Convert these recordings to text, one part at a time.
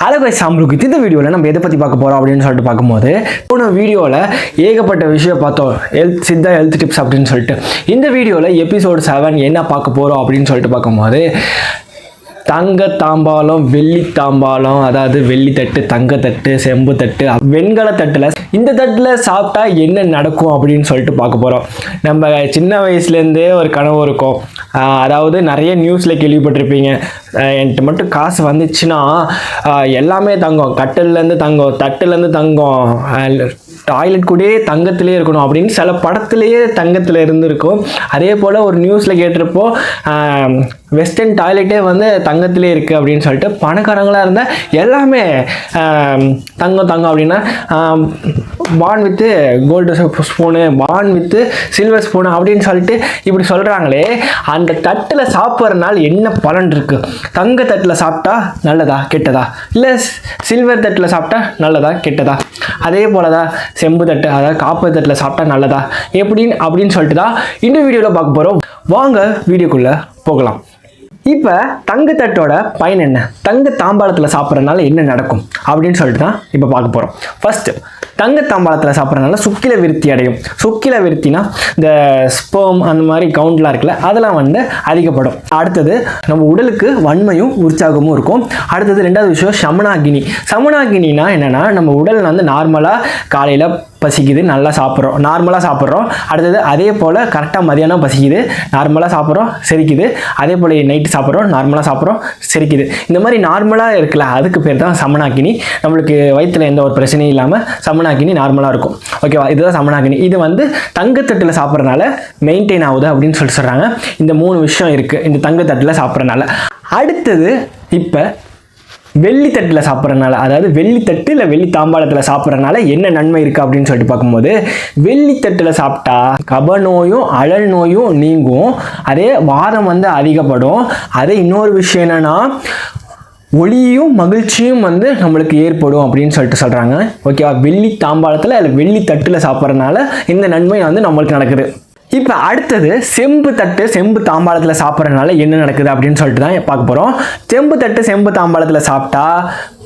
Hello கை சாம்ருக்கு இந்த வீடியோவில் நம்ம எதை பற்றி பார்க்க போகிறோம் அப்படின்னு சொல்லிட்டு பார்க்கும்போது போன வீடியோவில் ஏகப்பட்ட விஷயம் பார்த்தோம். ஹெல்த் சித்தா ஹெல்த் டிப்ஸ் அப்படின்னு சொல்லிட்டு. இந்த வீடியோவில் எபிசோடு செவன் என்ன பார்க்க போகிறோம் அப்படின்னு சொல்லிட்டு பார்க்கும்போது தங்க தாம்பாலம் வெள்ளி தாம்பாலம் அதாவது வெள்ளி தட்டு தங்க தட்டு செம்பு தட்டு வெண்கல தட்டில் இந்த தட்டில் சாப்பிட்டா என்ன நடக்கும் அப்படின்னு சொல்லிட்டு பார்க்க போகிறோம் நம்ம சின்ன வயசுலேருந்தே ஒரு கனவு இருக்கும். அதாவது நிறைய நியூஸில் கேள்விப்பட்டிருப்பீங்க. என்கிட்ட மட்டும் காசு வந்துச்சுன்னா எல்லாமே தங்கம். கட்டிலேருந்து தங்கம் தட்டுலேருந்து தங்கம். டாய்லெட் கூடயே தங்கத்திலே இருக்கணும் அப்படின்னு சில படத்துலேயே தங்கத்தில் இருந்திருக்கும். அதே போல் ஒரு நியூஸில் கேட்டிருப்போ வெஸ்டர்ன் டாய்லெட்டே வந்து தங்கத்திலே இருக்குது அப்படின்னு சொல்லிட்டு பணக்காரங்களாக இருந்தால் எல்லாமே தங்கம் தங்கம் அப்படின்னா born with gold spoon born with silver spoon அப்படின்னு சொல்லிட்டு இப்படி சொல்கிறாங்களே அந்த தட்டில் சாப்பிட்றதுனால என்ன பலன் இருக்குது தங்க தட்டில் சாப்பிட்டா நல்லதா கெட்டதா? இல்லை சில்வர் தட்டில் சாப்பிட்டா நல்லதா கெட்டதா? அதே போல தான் செம்பு தட்டு அதாவது காப்பு தட்டில் சாப்பிட்டா நல்லதா? எப்படின்னு அப்படின்னு சொல்லிட்டு தான் இந்த வீடியோவில் பார்க்க போகிறோம் வாங்க வீடியோக்குள்ளே போகலாம். இப்போ தங்கத்தட்டோட பயன் என்ன? தங்க தாம்பாளத்தில் சாப்பிட்றதுனால என்ன நடக்கும்? அப்படின்னு சொல்லிட்டு தான் இப்போ பார்க்க போகிறோம் ஃபஸ்ட்டு தங்க தாம்பாளத்தில் சாப்பிட்றதுனால சுக்கில விருத்தி அடையும். சுக்கில விருத்தினா இந்த ஸ்போம் அந்த மாதிரி கவுண்ட்லாம் இருக்குல்ல அதெல்லாம் வந்து அதிகப்படும். அடுத்தது நம்ம உடலுக்கு வன்மையும் உற்சாகமும் இருக்கும். அடுத்தது ரெண்டாவது விஷயம் சமனாகினி சமனாகினா என்னென்னா நம்ம உடல் வந்து நார்மலாக காலையில் பசிக்குது நல்லா சாப்பிட்றோம். நார்மலாக சாப்பிட்றோம். அடுத்தது அதே போல் கரெக்டாக மதியானம் பசிக்குது நார்மலாக சாப்பிட்றோம் செரிக்குது. அதே போல் நைட்டு சாப்பிட்றோம் நார்மலாக சாப்பிட்றோம் செரிக்குது. இந்த மாதிரி நார்மலாக இருக்குல்ல அதுக்கு பேர் தான் சமனாக்கினி. நம்மளுக்கு வயிற்றில் எந்த ஒரு பிரச்சனையும் இல்லாமல் சமனாக்கினி நார்மலாக இருக்கும். ஓகேவா இதுதான் சமனாக்கினி. இது வந்து தங்கத்தட்டில் சாப்பிட்றதுனால மெயின்டைன் ஆகுது அப்படின்னு சொல்லி சொல்கிறாங்க இந்த மூணு விஷயம் இருக்குது இந்த தங்கத்தட்டில் சாப்பிட்றதுனால. அடுத்தது இப்போ வெள்ளி தட்டில் சாப்பிட்றதுனால அதாவது வெள்ளி தட்டு இல்லை வெள்ளி தாம்பாளத்தில் சாப்பிட்றதுனால என்ன நன்மை இருக்குது அப்படின்னு சொல்லிட்டு பார்க்கும்போது வெள்ளி தட்டில் சாப்பிட்டா கப நோயும் அழல் நோயும் நீங்கும். அதே வாதம் வந்து அதிகப்படும். அதே இன்னொரு விஷயம் என்னென்னா ஒளியும் மகிழ்ச்சியும் வந்து நம்மளுக்கு ஏற்படும் அப்படின்னு சொல்லிட்டு சொல்கிறாங்க ஓகேவா? வெள்ளி தாம்பாளத்தில் இல்லை வெள்ளி தட்டில் சாப்பிட்றதுனால இந்த நன்மை வந்து நம்மளுக்கு நடக்குது. இப்போ அடுத்தது செம்பு தட்டு செம்பு தாம்பாளத்தில் சாப்பிட்றதுனால என்ன நடக்குது அப்படின்னு சொல்லிட்டு தான் பார்க்க போகிறோம் செம்பு தட்டு செம்பு தாம்பாளத்தில் சாப்பிட்டா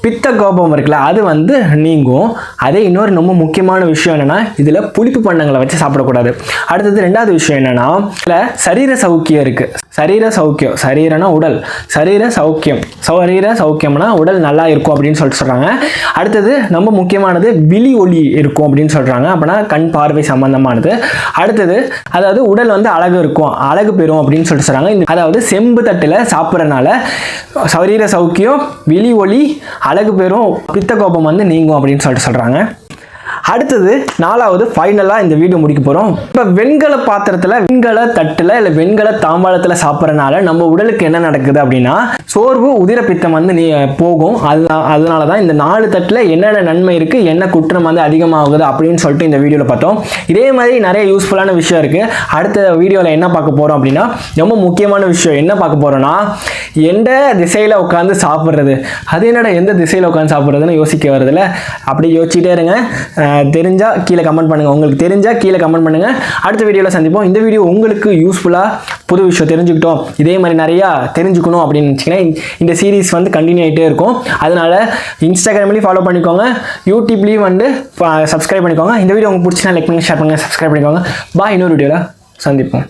பித்த கோபம் இருக்குல்ல அது வந்து நீங்கும். அதே இன்னொரு ரொம்ப முக்கியமான விஷயம் என்னென்னா இதில் புளிப்பு பண்டங்களை வச்சு சாப்பிடக்கூடாது. அடுத்தது ரெண்டாவது விஷயம் என்னென்னா இதில் சரீர சௌக்கியம் இருக்குது சரீர சௌக்கியம் சரீரனா உடல். சரீர சௌக்கியம். சரீர சௌக்கியம்னா உடல் நல்லா இருக்கும் அப்படின்னு சொல்லிட்டு சொல்கிறாங்க அடுத்தது ரொம்ப முக்கியமானது விழி ஒளி இருக்கும் அப்படின்னு சொல்கிறாங்க அப்படின்னா கண் பார்வை சம்பந்தமானது. அடுத்தது அதாவது உடல் வந்து அழகு இருக்கும் அழகு பெறும் அப்படின்னு சொல்லிட்டு சொல்கிறாங்க அதாவது செம்பு தட்டில் சாப்பிட்றனால சரீர சௌக்கியம் விழி ஒளி அழகு பெறும் பித்த கோபம் வந்து நீங்கும் அப்படின்னு சொல்லிட்டு சொல்கிறாங்க அடுத்தது நாலாவது ஃபைனலாக இந்த வீடியோ முடிக்க போகிறோம் இப்போ வெண்கல பாத்திரத்தில் வெண்கல தட்டில் இல்லை வெண்கல தாம்பாளத்தில் சாப்பிட்றனால நம்ம உடலுக்கு என்ன நடக்குது அப்படின்னா சோர்வு உதிரப்பித்தம் வந்து நீ போகும். அது அதனால தான் இந்த நாலு தட்டில் என்னென்ன நன்மை இருக்குது என்ன குற்றம் வந்து அதிகமாகுது அப்படின்னு சொல்லிட்டு இந்த வீடியோவில் பார்த்தோம். இதே மாதிரி நிறைய யூஸ்ஃபுல்லான விஷயம் இருக்குது அடுத்த வீடியோவில் என்ன பார்க்க போகிறோம் அப்படின்னா ரொம்ப முக்கியமான விஷயம் என்ன பார்க்க போகிறோன்னா எந்த திசையில் உட்காந்து சாப்பிட்றது? அது என்னடா எந்த திசையில் உட்காந்து சாப்பிட்றதுன்னு யோசிக்க வருதுல்ல அப்படி யோசிச்சுட்டே இருங்க. தெரிஞ்சால் கீழே கமெண்ட் பண்ணுங்கள் உங்களுக்கு தெரிஞ்சால் கீழே கமெண்ட் பண்ணுங்கள் அடுத்த வீடியோவில் சந்திப்போம். இந்த வீடியோ உங்களுக்கு யூஸ்ஃபுல்லாக புது விஷயம் தெரிஞ்சுக்கிட்டோம். இதே மாதிரி நிறையா தெரிஞ்சுக்கணும் அப்படின்னு நினச்சிங்கன்னா இந்த சீரிஸ் வந்து கண்டினியூ ஆகிட்டே இருக்கும். அதனால் இன்ஸ்டாகிராம்லேயும் ஃபாலோ பண்ணிக்கோங்க. யூடியூப்லேயும் வந்து சப்ஸ்கிரைப் பண்ணிக்கோங்க. இந்த வீடியோ உங்களுக்கு பிடிச்சினா லைக் பண்ணி ஷேர் பண்ணுங்கள் சப்ஸ்கிரைப் பண்ணிக்கோங்க. பாய் இன்னொரு வீடியோவில் சந்திப்போம்.